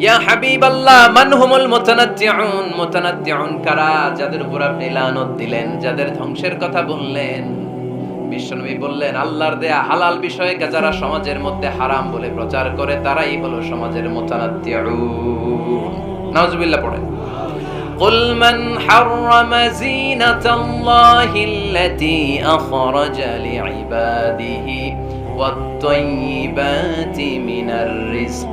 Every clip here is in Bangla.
ইয়া হাবিবাল্লাহ মান হুমুল মুতানাত্তিউন মুতানাত্তিউন কারা যাদের উপর আপনি লানত দিলেন যাদের ধ্বংসের কথা বললেন বিশ্বনবী বললেন আল্লাহর দেয়া হালাল বিষয়কে যারা সমাজের মধ্যে হারাম বলে প্রচার করে তারাই হলো সমাজের মুতানাত্তিউন নাউজুবিল্লাহ পড়েন قل من حرم زينة الله التي أخرج لعباده والطيبات من الرزق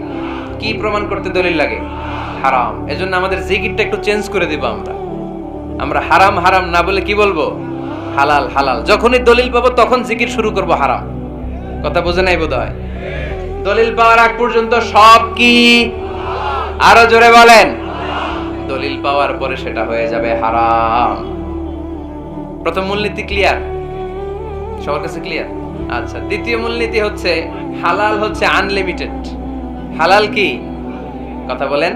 কি প্রমাণ করতে দলিল লাগে? হারাম। এজন্য আমাদের জিকিরটা একটু চেঞ্জ করে দিব আমরা। আমরা হারাম হারাম না বলে কি বলব? হালাল হালাল। যখনই দলিল পাবো তখন জিকির শুরু করব হারাম। কথা বোঝে নাই বোধ হয় দলিল পাওয়ার আগ পর্যন্ত সব কি? আরও জোরে বলেন। দলিল পাওয়ার পরে সেটা হয়ে যাবে হারাম। প্রথম মূলনীতি ক্লিয়ার সবার কাছে ক্লিয়ার আচ্ছা দ্বিতীয় মূলনীতি হচ্ছে, হালাল হচ্ছে আনলিমিটেড হালাল কি? কথা বলেন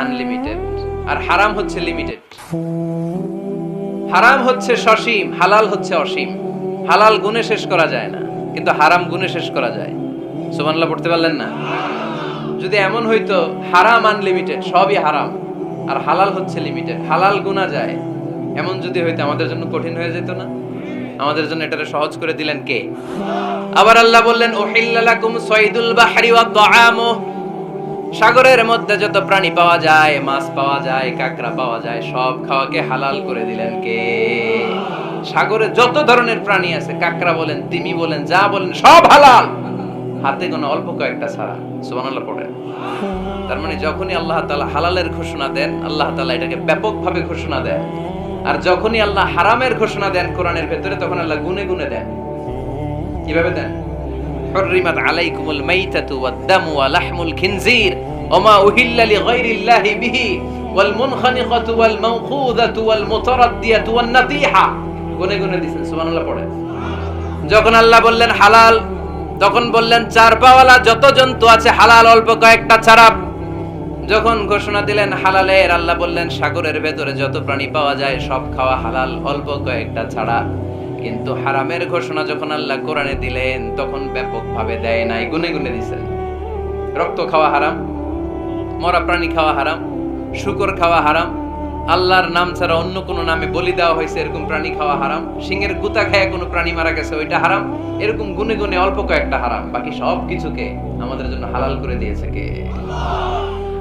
আনলিমিটেড আর হারাম হচ্ছে লিমিটেড হারাম হচ্ছে সসীম, হালাল হচ্ছে অসীম। হালাল গুণে শেষ করা যায় না, কিন্তু হারাম গুণে শেষ করা যায়। সুবহানাল্লাহ, পড়তে পারলেন না? যদি এমন হইতো, হারাম আনলিমিটেড সবই হারাম, আর হালাল হচ্ছে লিমিটেড হালাল গুণা যায়, এমন যদি হইতো, আমাদের জন্য কঠিন হয়ে যেত না? আমাদের জন্য এটাকে সহজ করে দিলেন কে? আবার আল্লাহ বললেন ওহিল্লালাকুম সাইদুল বাহরি ওয়া সাগরের মধ্যে যত প্রাণী পাওয়া যায়, মাছ পাওয়া যায়, কাঁকড়া পাওয়া যায়, সব খাওয়াকে হালাল করে দিলেন কে? সাগরে যত ধরনের প্রাণী আছে, কাঁকড়া বলেন, তিমি বলেন, যা বলেন, সব হালাল। হাতে কোনো অল্প কয়েকটা ছাড়া, সুবহানাল্লাহ পড়েন। তার মানে যখনই আল্লাহ তাআলা হালালের ঘোষণা দেন, আল্লাহ তাআলা এটাকে ব্যাপকভাবে ঘোষণা দেন। আর যখনই আল্লাহ হারামের ঘোষণা দেন কোরআনের ভেতরে, তখন আল্লাহ গুনে গুনে দেন। কীভাবে দেন? হরিমাত আলাইকুমুল মাইতাতু ওয়াদ-দামু ওয়া লাহমুল খিনজির ওমা উহিল্লা লিগাইরিল্লাহি বিহি ওয়াল মুনখানিকাতু ওয়াল মাওখুযাতু ওয়াল মুতারাদ্দিয়াতু ওয়ান নাতিহা। গুনে গুনে দিছেন, সুবহানাল্লাহ পড়ে যখন আল্লাহ বললেন, হালাল, তখন বললেন, চার পাওয়ালা যত জন্তু আছে হালাল, অল্প কয়েকটা ছাড়া যখন ঘোষণা দিলেন হালালের, আল্লাহ বললেন, সাগরের ভেতরে যত প্রাণী পাওয়া যায়, সব খাওয়া হালাল, অল্প কয়েকটা ছাড়া। কিন্তু হারামের ঘোষণা যখন আল্লাহ কোরআনে দিলেন, তখন ব্যাপকভাবে দেয় নাই, গুনে গুনে দিছেন রক্ত খাওয়া হারাম, মরা প্রাণী খাওয়া হারাম, শুকর খাওয়া হারাম, আল্লাহর নাম ছাড়া অন্য কোনো নামে বলি দেওয়া হয়েছে, এরকম প্রাণী খাওয়া হারাম সিংহের গুতা খায় কোনো প্রাণী মারা গেছে, ওইটা হারাম, এরকম গুনে গুনে অল্প কয়েকটা হারাম, বাকি সব কিছুকে আমাদের জন্য হালাল করে দিয়েছে কে?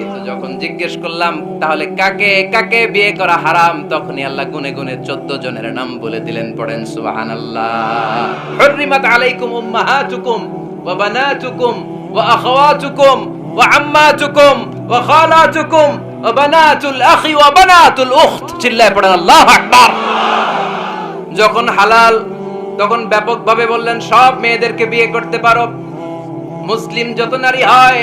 কিন্তু যখন জিজ্ঞেস করলাম, তাহলে কাকে কাকে বিয়ে করা হারাম? তখনই আল্লাহ গুনে গুনে চোদ্দ জনের নাম বলে দিলেন, পড়েন উম্মাহাতুকুম, ওয়া ওয়া ওয়া বানাতুল আখি, ওয়া বানাতুল উখত। চিল্লায় পড়েন আকবার। যখন হালাল, তখন ব্যাপকভাবে বললেন, সব মেয়েদেরকে বিয়ে করতে পারো। মুসলিম যত নারী হয়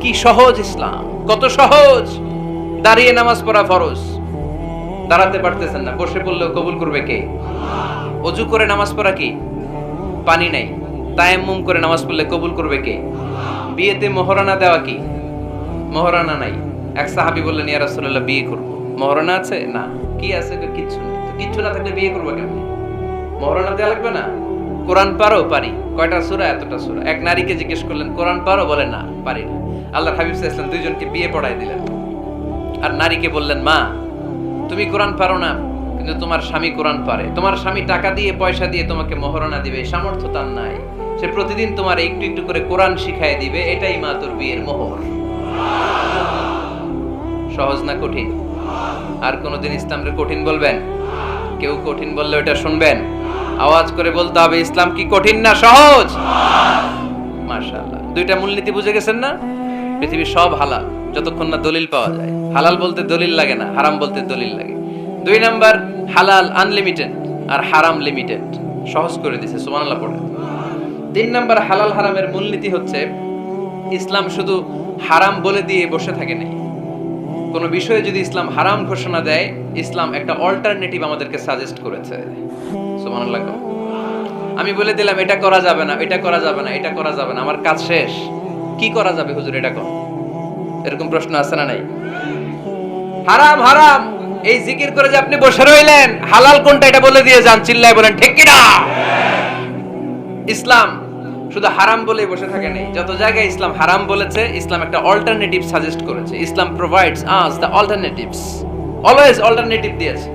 কি সহজ ইসলাম? কত সহজ? দাঁড়িয়ে নামাজ পড়া ফরজ। দাঁড়াতে পারতেছেন না। বসে পড়লেও কবুল করবে কে? অজু করে নামাজ পড়া কি? পানি নাই। তায়াম্মুম করে নামাজ পড়লে কবুল করবে কে? বিয়েতে মোহরানা দেওয়া কি? মোহরানা নাই। এক সাহাবী বললেন, ইয়া রাসূলুল্লাহ, বিয়ে করব। মোহরানা আছে? না। কি আছে? কিচ্ছু নেই। কিচ্ছু না থাকলে বিয়ে করব কেমনে? মোহরানা দেওয়া লাগবে না? কোরআন পারো, পারি। কয়টা সূরা? এতটা সূরা। এক নারীকে জিজ্ঞেস করলেন, কোরআন পারো? বলে, না, পারি না। আল্লাহ হাবিব ওয়াসাল্লাম দুইজনকে বিয়ে পড়ায় দিলেন। আর নারীকে বললেন, মা, তুমি কোরআন পারো না, কিন্তু তোমার স্বামী কোরআন পারে। তোমার স্বামী টাকা দিয়ে, পয়সা দিয়ে তোমাকে মহারণা দিবে সামর্থ্য তার নাই। সে প্রতিদিন তোমার একটু একটু করে কোরআন শিখাই দিবে, এটাই মা তোর বিয়ের মোহর। সহজ না কঠিন? আর কোনোদিন ইসলামকে কঠিন বলবেন? কেউ কঠিন বললে ওটা শুনবেন? আওয়াজ করে বলতে হবে, ইসলাম কি কঠিন না সহজ? মাশাআল্লাহ। দুইটা মূলনীতি বুঝে গেছেন না? পৃথিবীর সব হালাল, যতক্ষণ না দলিল পাওয়া যায়। হালাল বলতে দলিল লাগে না, হারাম বলতে দলিল লাগে। দুই নাম্বার, হালাল আনলিমিটেড আর হারাম লিমিটেড সহজ করে দিছে, সুবহানাল্লাহ পড়ে। তিন নাম্বার, হালাল হারামের মূলনীতি হচ্ছে, ইসলাম শুধু হারাম বলে দিয়ে বসে থাকে নাই। কোনো বিষয়ে যদি ইসলাম হারাম ঘোষণা দেয়, ইসলাম একটা অল্টারনেটিভ আমাদেরকে সাজেস্ট করেছে। সুবহানাল্লাহ কও। আমি বলে দিলাম, এটা করা যাবে না, এটা করা যাবে না, এটা করা যাবে না, আমার কাজ শেষ। কি করা যাবে হুজুর এটা কর এরকম প্রশ্ন আছে না নাই? হারাম হারাম। এই জিকির করে যে আপনি বসে রইলেন, হালাল কোনটা এটা বলে দিয়ে যান, চিল্লায় বলেন, ঠিক কিনা? ইসলাম শুধু হারাম বলে বসে থাকে নেই। যত জায়গায় ইসলাম হারাম বলেছে, ইসলাম একটা অল্টারনেটিভ সাজেস্ট করেছে। Islam provides us the alternatives always alternative দিয়েছে।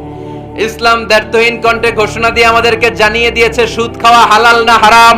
ইসলাম দ্ব্যর্থহীন কণ্ঠে ঘোষণা দিয়ে আমাদেরকে জানিয়ে দিয়েছে, সুদ খাওয়া হালাল না হারাম।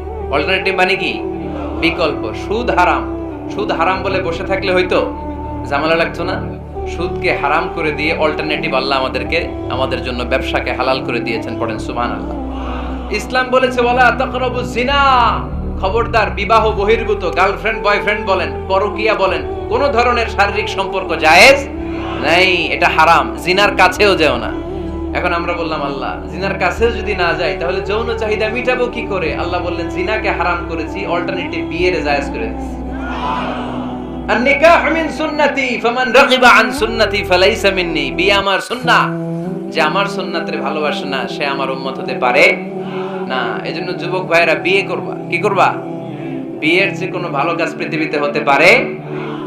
অল্টারনেটিভ মানে কি? বিকল্প, সুদ হারাম। সুদ হারাম বলে বসে থাকলে হয়তো ঝামেলা লাগতো না। সুদকে হারাম করে দিয়ে অল্টারনেটিভ আল্লাহ আমাদেরকে, আমাদের জন্য ব্যবসাকে হালাল করে দিয়েছেন পড়েন সুবহান আল্লাহ ইসলাম বলেছে বলা তাকরাবু জিনা খবরদার, বিবাহ বহির্ভূত গার্লফ্রেন্ড বয়ফ্রেন্ড বলেন, পরকিয়া বলেন, কোন ধরনের শারীরিক সম্পর্ক জায়েজ নাই। এটা হারাম, জিনার কাছেও যেও না। এখন আমরা বললাম, আল্লাহ, জিনার কাছেও যদি না যাই, তাহলে যৌন চাহিদা মিটাবো কি করে? আল্লাহ বললেন, জিনাকে হারাম করেছি অল্টারনেটিভ বিয়ের জায়েজ করে দিয়েছি। আমার সুন্নাহ। যে আমার সুন্নাতের ভালোবাসে না, সে আমার উম্মত হতে পারে না। এজন্য যুবক ভাইরা বিয়ে করবা। কি করবা? বিয়ের যে কোনো ভালো কাজ পৃথিবীতে হতে পারে?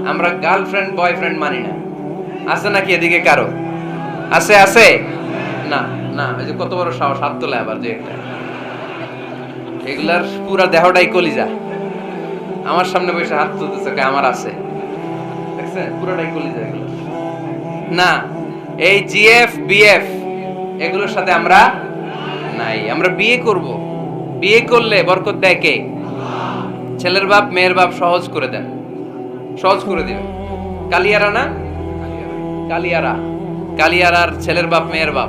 আমরা গার্লফ্রেন্ড বয়ফ্রেন্ড মানি না। আছে নাকি এদিকে কারও? আছে আছে? না না, এই যে কত বড় সাহস, হাত তোলে আবার যে একটা। এগুলার পুরা দেহটাই কলিজা। আমার সামনে বসে হাত তুলতেছে আমার আছে। দেখছেন পুরোটাই কলিজা এগুলো। না, এই জিএফ, বিএফ, এগুলোর সাথে আমরা নাই। আমরা বিয়ে করব। বিয়ে করলে বরকত দেয় কে? ছেলের বাপ, মেয়ের বাপ সহজ করে দেন। সহজ করে দিবে। কালিয়ারা না? কালিয়ারা। কালিয়ারার ছেলের বাপ, মেয়ের বাপ।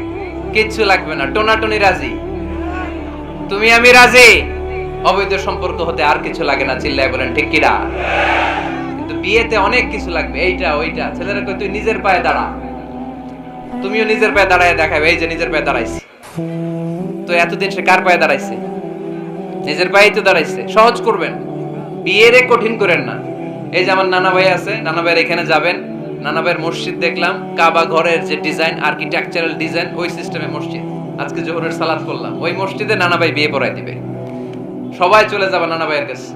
কিচ্ছু লাগবে না। টোনাটনি রাজি? তুমি, আমি রাজি? অবৈধ সম্পর্ক হতে আর কিছু লাগে না, চিল্লায় বলেন, ঠিক কিনা কিন্তু বিয়েতে অনেক কিছু লাগবে, এইটা, ওইটা। ছেলেরা কই তুই নিজের পায়ে দাঁড়া। তুমিও নিজের পায়ে দাঁড়ায় দেখাবে, এই যে নিজের পায়ে দাঁড়াইছি। তো এতদিন সে কার পায়ে দাঁড়াইছে? নিজের পায়েই তো দাঁড়াইছে। সহজ করবেন। বিয়েরে কঠিন করেন না। এই যে আমার নানা ভাই আছে, নানা ভাইয়ের এখানে যাবেন। নানা ভাইয়ের মসজিদ দেখলাম, কাবা ঘরের যে ডিজাইন আর্কিটেকচারাল ডিজাইন ওই সিস্টেমে মসজিদ। আজকে জোহরের সালাদ করলাম। ওই মসজিদে নানা ভাই বিয়ে পড়াই দিবে। সবাই চলে যাবে নানা ভাইয়ের কাছে।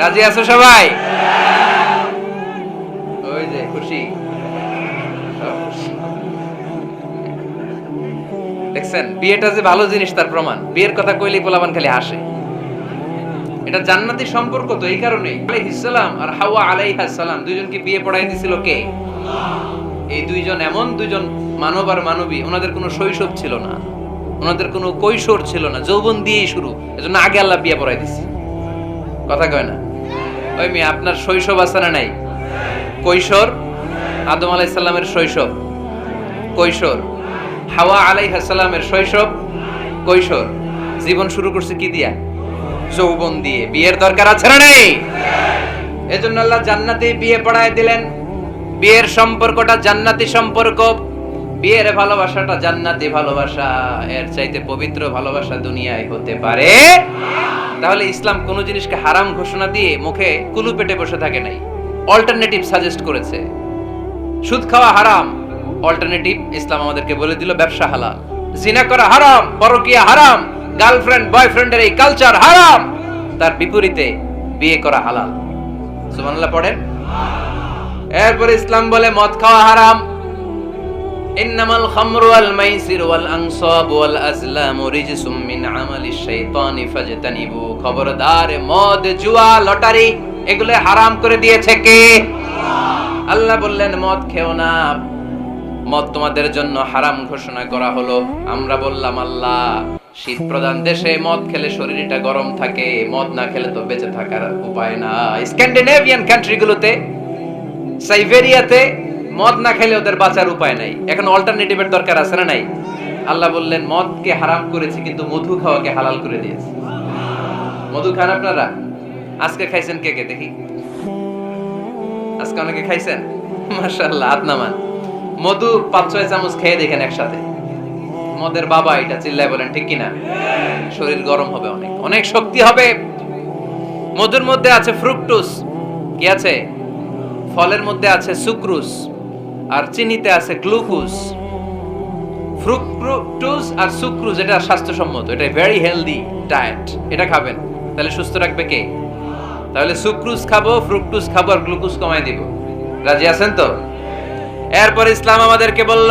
রাজি আছো সবাই? ওই যে, খুশি। দেখছেন, বিয়েটা যে ভালো জিনিস, তার প্রমাণ। বিয়ের কথা কইলেই পোলাবান খালি হাসে। এটা জান্নাতি সম্পর্ক তো এই কারণে আলাইহিসসালাম আর হাওয়া আলাইহাস সালাম, দুইজনকে বিয়ে পড়াই দিছিল কে? এই দুইজন এমন দুইজন মানব আর মানবী, ওনাদের কোনো শৈশব ছিল না। ওনাদের কোনো কৈশোর ছিল না, যৌবন দিয়েই শুরু। এজন্য আগে আল্লাহ বিয়ে পড়াই দিছে। কথা কয় না? ওই মেয়ে, আপনার শৈশব আছে না নাই? কৈশোর? আদম আলাইসাল্লামের শৈশব। কৈশোর। হাওয়া আলাইহাসাল্লামের শৈশব? কৈশোর। জীবন শুরু করছে কি দিয়া? যৌবন দিয়ে। বিয়ের দরকার আছে না নেই? এজন্য আল্লাহ জান্নাতে বিয়ে পড়ায় দিলেন। বিয়ের সম্পর্কটা জান্নাতি সম্পর্ক। বিয়ের ভালোবাসাটা জান্নাতি ভালোবাসা। এর চাইতে পবিত্র ভালোবাসা দুনিয়ায় হতে পারে। তাহলে ইসলাম কোন জিনিসকে হারাম ঘোষণা দিয়ে মুখে কুলু পেটে বসে থাকে নাই। অল্টারনেটিভ সাজেস্ট করেছে। সুদ খাওয়া হারাম। অল্টারনেটিভ ইসলাম আমাদেরকে বলে দিল ব্যবসা হালাল। জিনা করা হারাম। পরকিয়া হারাম। গার্লফ্রেন্ড বয়ফ্রেন্ডের এই কালচার হারাম। তার বিপরীতে বিয়ে করা হালাল। সুবহানাল্লাহ পড়েন। এরপর ইসলাম বলে মদ খাওয়া হারাম। ইন্নামাল খামরু মাইসির ওয়াল আনসাব ওয়াল আজলামু রিজসুম মিন আমালিশ শাইতানি ফাজতানিবু। খবরদার, মদ, জুয়া, লটারি, এগুলো হারাম করে দিয়েছে কে? আল্লাহ বললেন, মদ খেও না। মদ তোমাদের জন্য হারাম ঘোষণা করা হলো। আমরা বললাম, আল্লাহ শীত প্রধান দেশে মদ খেলে শরীরটা গরম থাকে, মদ না খেলে তো বেঁচে থাকার উপায় না স্ক্যান্ডিনেভিয়ান কান্ট্রিগুলোতে, সাইবেরিয়াতে মদ না খেলে ওদের বাঁচার উপায় নাই। এখন অল্টারনেটিভের দরকার আছে না নাই? আল্লাহ বললেন, মদকে হারাম করেছে কিন্তু মধু খাওয়াকে হালাল করে দিয়েছে। মধু খান আপনারা? আজকে খাইছেন কে কে? দেখি। আজকে অনেকে খাইছেন? মাশাআল্লাহ, আদনামান। মধু পাঁচ ছয় চামচ খেয়ে দেখেন একসাথে। মদের বাবা এটা চিল্লায় বলেন, ঠিক কিনা? শরীর গরম হবে অনেক। অনেক শক্তি হবে। মধুর মধ্যে আছে ফ্রুকটুস। কি আছে? ফলের মধ্যে আছে সুক্রুস। আর চিনিতে আছে গ্লুকোজ। আর সুক্রুজ এটা স্বাস্থ্যসম্মত। এটা ভেরি হেলদি ডায়েট এটা খাবেন। তাহলে সুস্থ রাখবে কে? তাহলে সুক্রুজ খাব ফ্রুক্টোজ খাব আর গ্লুকোজ কমাই দিব। রাজি আছেন তো? এরপর ইসলাম আমাদেরকে বলল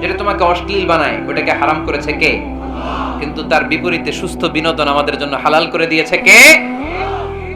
যেটা তোমাকে অশ্লীল বানায় ওটাকে হারাম করেছে কে? কিন্তু তার বিপরীতে সুস্থ বিনোদন আমাদের জন্য হালাল করে দিয়েছে কে?